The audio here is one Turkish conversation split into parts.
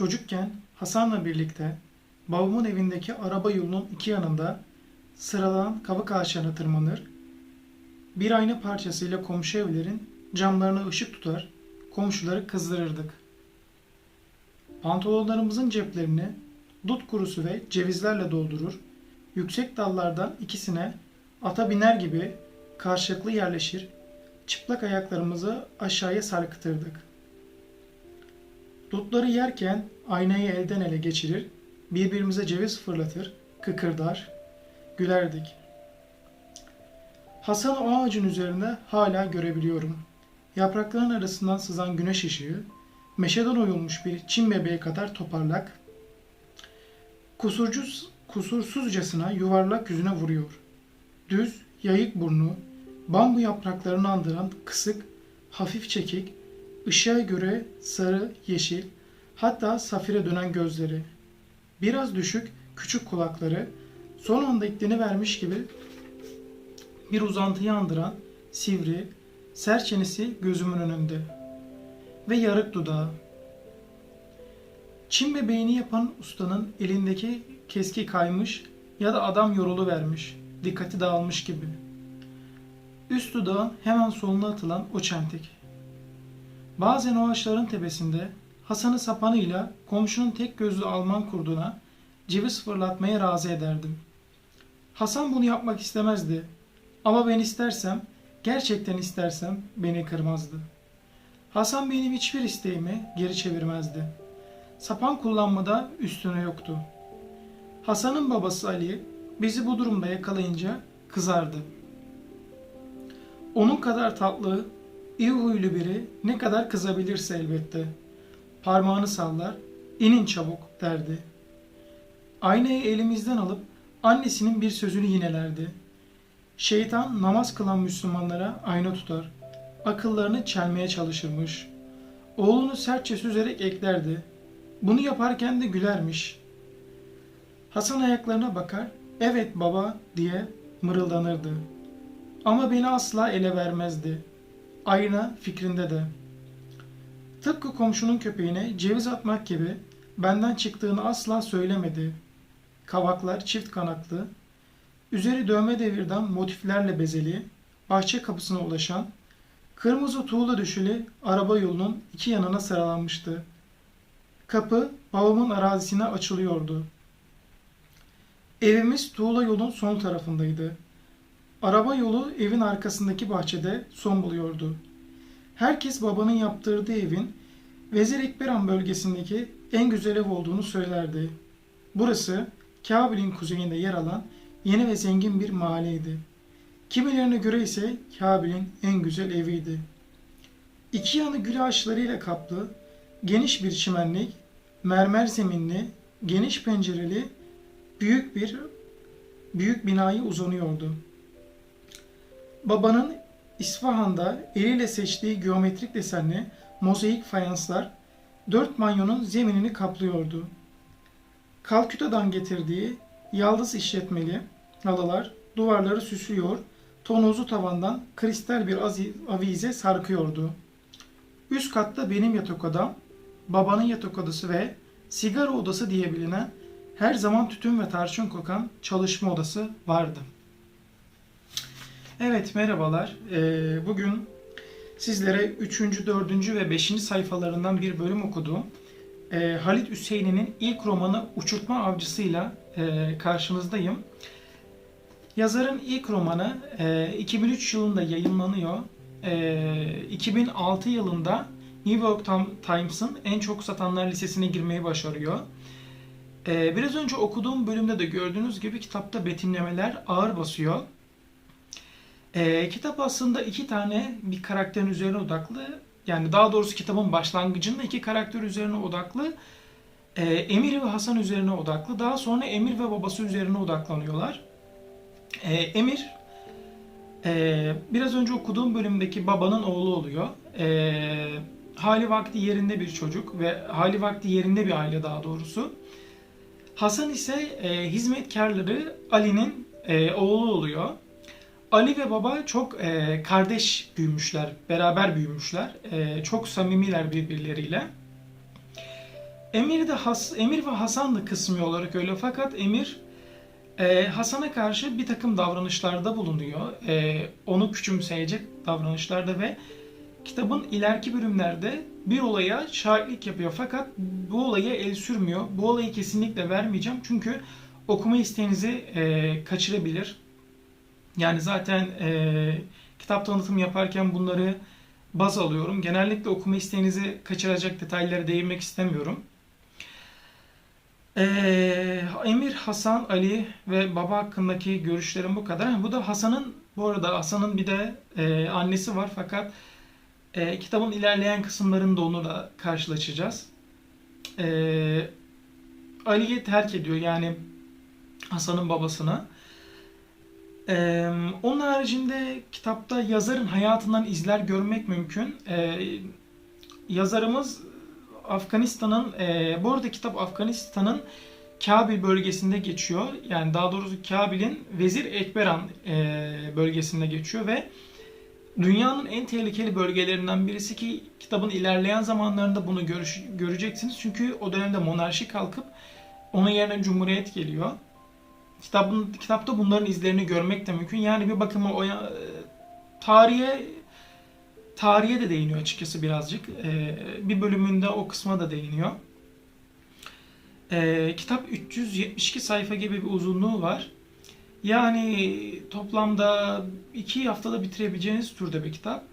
Çocukken Hasan'la birlikte babamın evindeki araba yolunun iki yanında sıralanan kavak ağaçlarına tırmanır, bir ayna parçasıyla komşu evlerin camlarına ışık tutar, komşuları kızdırırdık. Pantolonlarımızın ceplerini dut kurusu ve cevizlerle doldurur, yüksek dallardan ikisine ata biner gibi karşılıklı yerleşir, çıplak ayaklarımızı aşağıya sarkıtırdık. Dutları yerken aynayı elden ele geçirir, birbirimize ceviz fırlatır, kıkırdar, gülerdik. Hasan o ağacın üzerinde hala görebiliyorum. Yaprakların arasından sızan güneş ışığı, meşeden oyulmuş bir çim bebeği kadar toparlak, kusurcuz, kusursuzcasına yuvarlak yüzüne vuruyor. Düz, yayık burnu, bambu yapraklarını andıran kısık, hafif çekik, ışığa göre sarı, yeşil, hatta safire dönen gözleri. Biraz düşük, küçük kulakları, son anda iklini vermiş gibi bir uzantıyı andıran sivri, sert çenesi gözümün önünde. Ve yarık dudağı. Çin bebeğini yapan ustanın elindeki keski kaymış ya da adam yorulu vermiş, dikkati dağılmış gibi. Üst dudağın hemen soluna atılan o çentik. Bazen o ağaçların tepesinde Hasan'ı sapanıyla komşunun tek gözlü Alman kurduna ceviz fırlatmaya razı ederdim. Hasan bunu yapmak istemezdi. Ama ben istersem, gerçekten istersem beni kırmazdı. Hasan benim hiçbir isteğimi geri çevirmezdi. Sapan kullanmada üstüne yoktu. Hasan'ın babası Ali bizi bu durumda yakalayınca kızardı. Onun kadar tatlı, iyi huylu biri ne kadar kızabilirse elbette. Parmağını sallar, inin çabuk derdi. Aynayı elimizden alıp annesinin bir sözünü yinelerdi. Şeytan namaz kılan Müslümanlara ayna tutar. Akıllarını çelmeye çalışırmış. Oğlunu sertçe süzerek eklerdi. Bunu yaparken de gülermiş. Hasan ayaklarına bakar, evet baba diye mırıldanırdı. Ama beni asla ele vermezdi. Ayna fikrinde de. Tıpkı komşunun köpeğine ceviz atmak gibi benden çıktığını asla söylemedi. Kavaklar çift kanatlı, üzeri dövme devirden motiflerle bezeli, bahçe kapısına ulaşan, kırmızı tuğla düşülü araba yolunun iki yanına sıralanmıştı. Kapı babamın arazisine açılıyordu. Evimiz tuğla yolun son tarafındaydı. Araba yolu evin arkasındaki bahçede son buluyordu. Herkes babanın yaptırdığı evin Vezir Ekberan bölgesindeki en güzel ev olduğunu söylerdi. Burası Kabil'in kuzeyinde yer alan yeni ve zengin bir mahalleydi. Kimilerine göre ise Kabil'in en güzel eviydi. İki yanı gül ağaçlarıyla kaplı, geniş bir çimenlik, mermer zeminli, geniş pencereli, büyük bir büyük binayı uzanıyordu. Babanın İsfahan'da eliyle seçtiği geometrik desenli mozaik fayanslar dört manyonun zeminini kaplıyordu. Kalküta'dan getirdiği yaldız işletmeli halılar duvarları süslüyor, tonozlu tavandan kristal bir avize sarkıyordu. Üst katta benim yatak odam, babanın yatak odası ve sigara odası diye bilinen her zaman tütün ve tarçın kokan çalışma odası vardı. Evet merhabalar. Ee, bugün sizlere 3. 4. ve 5. sayfalarından bir bölüm okudum. Ee, Halit Hüseyin'in ilk romanı Uçurtma Avcısı'yla e, karşınızdayım. Yazarın ilk romanı e, 2003 yılında yayınlanıyor. E, 2006 yılında New York Tim- Times'ın en çok satanlar listesine girmeyi başarıyor. E, biraz önce okuduğum bölümde de gördüğünüz gibi kitapta betimlemeler ağır basıyor. E, kitap aslında iki tane bir karakterin üzerine odaklı. Yani daha doğrusu kitabın başlangıcında iki karakter üzerine odaklı. E, Emir ve Hasan üzerine odaklı. Daha sonra Emir ve babası üzerine odaklanıyorlar. E, Emir e, biraz önce okuduğum bölümdeki babanın oğlu oluyor. E, hali vakti yerinde bir çocuk ve hali vakti yerinde bir aile daha doğrusu. Hasan ise e, hizmetkarları Ali'nin e, oğlu oluyor. Ali ve baba çok e, kardeş büyümüşler, beraber büyümüşler. E, çok samimiler birbirleriyle. Emir de Has, Emir ve Hasan da kısmi olarak öyle fakat Emir e, Hasan'a karşı bir takım davranışlarda bulunuyor. E, onu küçümseyecek davranışlarda ve kitabın ileriki bölümlerde bir olaya şahitlik yapıyor. Fakat bu olaya el sürmüyor. Bu olayı kesinlikle vermeyeceğim. Çünkü okuma isteğinizi e, kaçırabilir. Yani zaten e, kitap tanıtım yaparken bunları baz alıyorum. Genellikle okuma isteğinizi kaçıracak detaylara değinmek istemiyorum. Ee, Emir, Hasan, Ali ve baba hakkındaki görüşlerim bu kadar. Bu da Hasan'ın, bu arada Hasan'ın bir de e, annesi var fakat e, kitabın ilerleyen kısımlarında onu da karşılaşacağız. E, Ali'yi terk ediyor yani Hasan'ın babasını. E, onun haricinde kitapta yazarın hayatından izler görmek mümkün. E, yazarımız Afganistan'ın, e, bu arada kitap Afganistan'ın Kabil bölgesinde geçiyor. Yani daha doğrusu Kabil'in Vezir Ekberan e, bölgesinde geçiyor ve dünyanın en tehlikeli bölgelerinden birisi ki kitabın ilerleyen zamanlarında bunu görüş, göreceksiniz. Çünkü o dönemde monarşi kalkıp onun yerine cumhuriyet geliyor. Kitabın, kitapta bunların izlerini görmek de mümkün. Yani bir bakıma o ya- tarihe tarihe de değiniyor açıkçası birazcık. Ee, bir bölümünde o kısma da değiniyor. Ee, kitap 372 sayfa gibi bir uzunluğu var. Yani toplamda iki haftada bitirebileceğiniz türde bir kitap.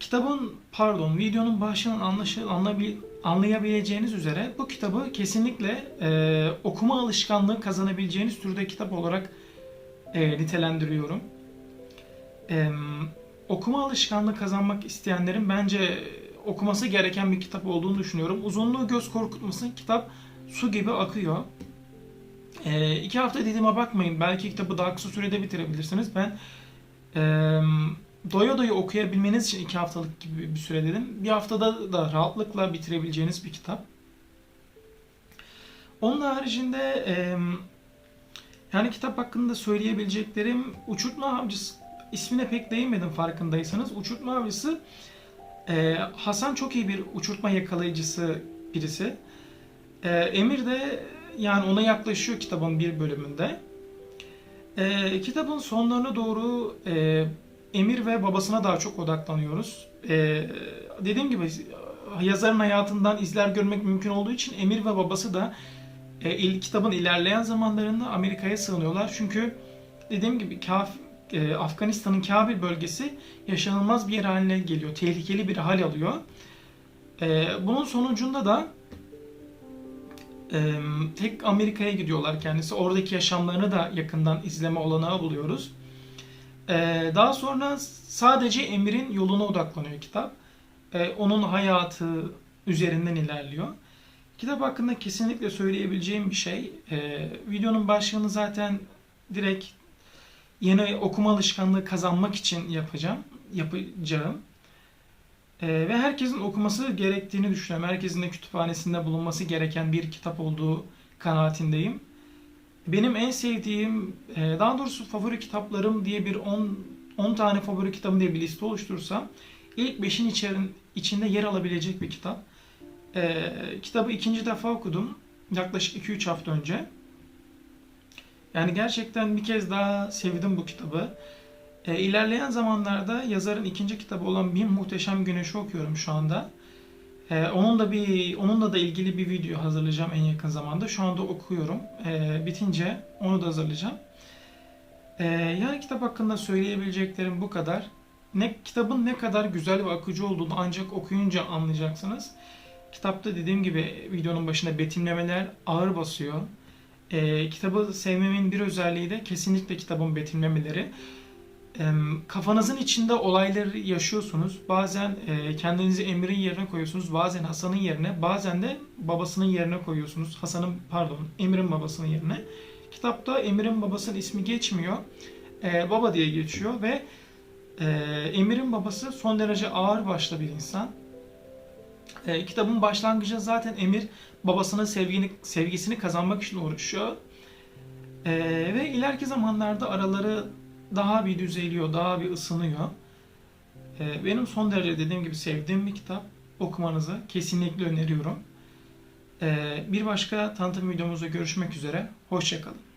Kitabın, pardon, videonun başından anlaşı, anlayabil- anlayabileceğiniz üzere bu kitabı kesinlikle e, okuma alışkanlığı kazanabileceğiniz türde kitap olarak e, nitelendiriyorum. E, okuma alışkanlığı kazanmak isteyenlerin bence okuması gereken bir kitap olduğunu düşünüyorum. Uzunluğu göz korkutmasın. Kitap su gibi akıyor. E, iki hafta dediğime bakmayın. Belki kitabı daha kısa sürede bitirebilirsiniz. Ben e, doya doya okuyabilmeniz için iki haftalık gibi bir süre dedim. Bir haftada da rahatlıkla bitirebileceğiniz bir kitap. Onun haricinde e, yani kitap hakkında söyleyebileceklerim Uçurtma Avcısı ismine pek değinmedim farkındaysanız. Uçurtma Avcısı e, Hasan çok iyi bir uçurtma yakalayıcısı birisi. E, Emir de yani ona yaklaşıyor kitabın bir bölümünde. E, kitabın sonlarına doğru e, Emir ve babasına daha çok odaklanıyoruz. E, dediğim gibi yazarın hayatından izler görmek mümkün olduğu için Emir ve babası da e, kitabın ilerleyen zamanlarında Amerika'ya sığınıyorlar. Çünkü dediğim gibi Kaf, e, Afganistan'ın Kabil bölgesi yaşanılmaz bir yer haline geliyor. Tehlikeli bir hal alıyor. E, bunun sonucunda da e, tek Amerika'ya gidiyorlar kendisi. Oradaki yaşamlarını da yakından izleme olanağı buluyoruz. E, daha sonra sadece Emir'in yoluna odaklanıyor kitap. E, onun hayatı üzerinden ilerliyor. Kitap hakkında kesinlikle söyleyebileceğim bir şey. e, videonun başlığını zaten direkt yeni okuma alışkanlığı kazanmak için yapacağım. Yapacağım. E, ve herkesin okuması gerektiğini düşünüyorum. Herkesin de kütüphanesinde bulunması gereken bir kitap olduğu kanaatindeyim. Benim en sevdiğim, e, daha doğrusu favori kitaplarım diye bir 10 10 tane favori kitabım diye bir liste oluşturursam ilk 5'in içerin, içinde yer alabilecek bir kitap. E, kitabı ikinci defa okudum. Yaklaşık 2-3 hafta önce. Yani gerçekten bir kez daha sevdim bu kitabı. E, ilerleyen zamanlarda yazarın ikinci kitabı olan Bin Muhteşem Güneş'i okuyorum şu anda. E, onun da bir onunla da ilgili bir video hazırlayacağım en yakın zamanda. Şu anda okuyorum. E, bitince onu da hazırlayacağım. E, yani kitap hakkında söyleyebileceklerim bu kadar. Ne kitabın ne kadar güzel ve akıcı olduğunu ancak okuyunca anlayacaksınız. Kitapta dediğim gibi videonun başında betimlemeler ağır basıyor. E, kitabı sevmemin bir özelliği de kesinlikle kitabın betimlemeleri. Kafanızın içinde olayları yaşıyorsunuz. Bazen e, kendinizi Emir'in yerine koyuyorsunuz. Bazen Hasan'ın yerine. Bazen de babasının yerine koyuyorsunuz. Hasan'ın pardon Emir'in babasının yerine. Kitapta Emir'in babasının ismi geçmiyor. E, baba diye geçiyor ve e, Emir'in babası son derece ağır başlı bir insan. Kitabın başlangıcı zaten Emir babasının sevgini, sevgisini kazanmak için uğraşıyor. E, ve ileriki zamanlarda araları daha bir düzeliyor, daha bir ısınıyor. E, benim son derece dediğim gibi sevdiğim bir kitap. Okumanızı kesinlikle öneriyorum. Ee, bir başka tanıtım videomuzda görüşmek üzere. Hoşçakalın.